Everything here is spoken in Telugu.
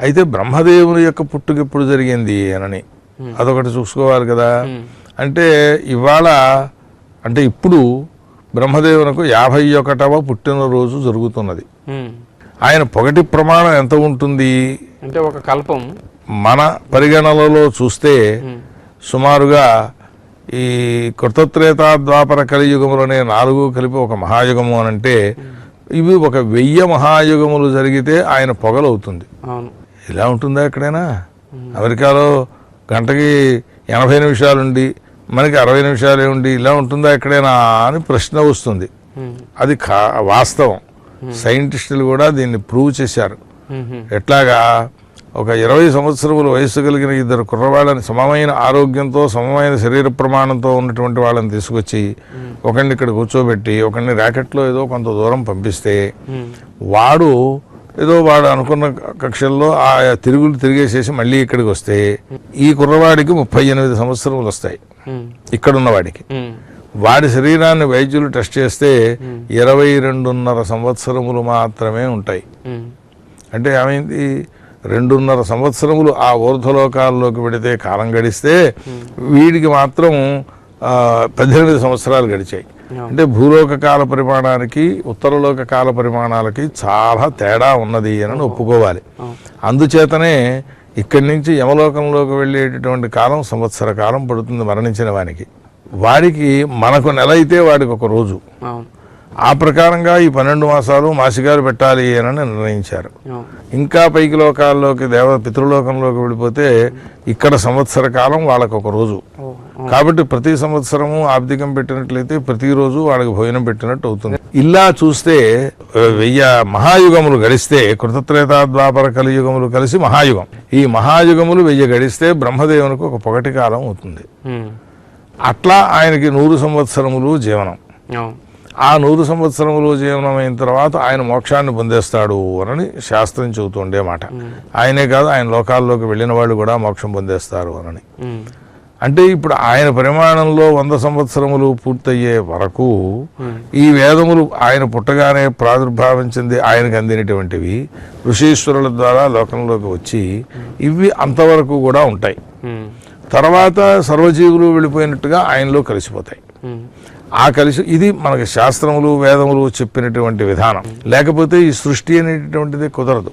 అయితే బ్రహ్మదేవుని యొక్క పుట్టుక ఎప్పుడు జరిగింది అనని. అదొకటి చూసుకోవాలి కదా. అంటే ఇవాళ అంటే ఇప్పుడు బ్రహ్మదేవునకు యాభై ఒకటవ పుట్టినరోజు జరుగుతున్నది. ఆయన పొగటి ప్రమాణం ఎంత ఉంటుంది? అంటే ఒక కల్పం. మన పరిగణనలో చూస్తే సుమారుగా ఈ కృతత్రేత ద్వాపర కలియుగములనే నాలుగు కలిపి ఒక మహాయుగము అని అంటే ఇవి ఒక వెయ్యి మహాయుగములు జరిగితే ఆయన పొగలవుతుంది. ఇలా ఉంటుందా ఎక్కడైనా? అమెరికాలో గంటకి ఎనభై నిమిషాలుండి మనకి అరవై నిమిషాలే ఉండి ఇలా ఉంటుందా ఎక్కడైనా అని ప్రశ్న వస్తుంది. అది కా వాస్తవం. సైంటిస్టులు కూడా దీన్ని ప్రూవ్ చేశారు. ఎట్లాగా ఒక ఇరవై సంవత్సరముల వయసు కలిగిన ఇద్దరు కుర్రవాళ్ళని సమమైన ఆరోగ్యంతో సమమైన శరీర ప్రమాణంతో ఉన్నటువంటి వాళ్ళని తీసుకొచ్చి ఒకరిని ఇక్కడ కూర్చోబెట్టి ఒకరిని ర్యాకెట్లో ఏదో కొంత దూరం పంపిస్తే వాడు ఏదో వాడు అనుకున్న కక్షల్లో ఆ తిరుగులు తిరిగేసేసి మళ్ళీ ఇక్కడికి వస్తే ఈ కుర్రవాడికి ముప్పై ఎనిమిది సంవత్సరములు వస్తాయి. ఇక్కడున్న వాడికి. వాడి శరీరాన్ని వైద్యులు టెస్ట్ చేస్తే ఇరవై రెండున్నర సంవత్సరములు మాత్రమే ఉంటాయి. అంటే ఏమైంది? రెండున్నర సంవత్సరములు ఆ ఊర్ధ్వలోకాల్లోకి పెడితే కాలం గడిస్తే వీడికి మాత్రం పద్దెనిమిది సంవత్సరాలు గడిచాయి. అంటే భూలోక కాల పరిమాణానికి ఉత్తరలోక కాల పరిమాణాలకి చాలా తేడా ఉన్నది అని ఒప్పుకోవాలి. అందుచేతనే ఇక్కడి నుంచి యమలోకంలోకి వెళ్ళేటటువంటి కాలం సంవత్సర కాలం పడుతుంది మరణించిన వానికి. వాడికి మనకు నెల అయితే వాడికి ఒక రోజు. ఆ ప్రకారంగా ఈ పన్నెండు మాసాలు మాసిగారు పెట్టాలి అని నిర్ణయించారు. ఇంకా పైకి లోకాల్లోకి దేవ పితృలోకంలోకి వెళ్ళిపోతే ఇక్కడ సంవత్సర కాలం వాళ్ళకు ఒక రోజు కాబట్టి ప్రతి సంవత్సరము ఆబ్దికం పెట్టినట్లయితే ప్రతిరోజు వాళ్ళకి భోజనం పెట్టినట్టు అవుతుంది. ఇలా చూస్తే వెయ్యి మహాయుగములు గడిస్తే కృతత్రేత ద్వాపర కలియుగములు కలిసి మహాయుగం. ఈ మహాయుగములు వెయ్యి గడిస్తే బ్రహ్మదేవునికి ఒక పొగటి కాలం అవుతుంది. అట్లా ఆయనకి నూరు సంవత్సరములు జీవనం. ఆ నూరు సంవత్సరములు జీవనం అయిన తర్వాత ఆయన మోక్షాన్ని పొందేస్తాడు అని శాస్త్రం చెబుతుండే మాట ఆయనే కాదు ఆయన లోకాల్లోకి వెళ్ళిన వాళ్ళు కూడా మోక్షం పొందేస్తారు అని. అంటే ఇప్పుడు ఆయన పరిమాణంలో వంద సంవత్సరములు పూర్తయ్యే వరకు ఉమ్, ఈ వేదములు ఆయన పుట్టగానే ప్రాదుర్భావం చెంది ఆయనకు అందినటువంటివి ఋషీశ్వరుల ద్వారా లోకంలోకి వచ్చి ఇవి అంతవరకు కూడా ఉంటాయి. ఉమ్, తర్వాత సర్వజీవులు వెళ్ళిపోయినట్టుగా ఆయనలో కలిసిపోతాయి. ఆ కలిసి ఇది మనకి శాస్త్రములు వేదములు చెప్పినటువంటి విధానం. లేకపోతే ఈ సృష్టి అనేటటువంటిది కుదరదు.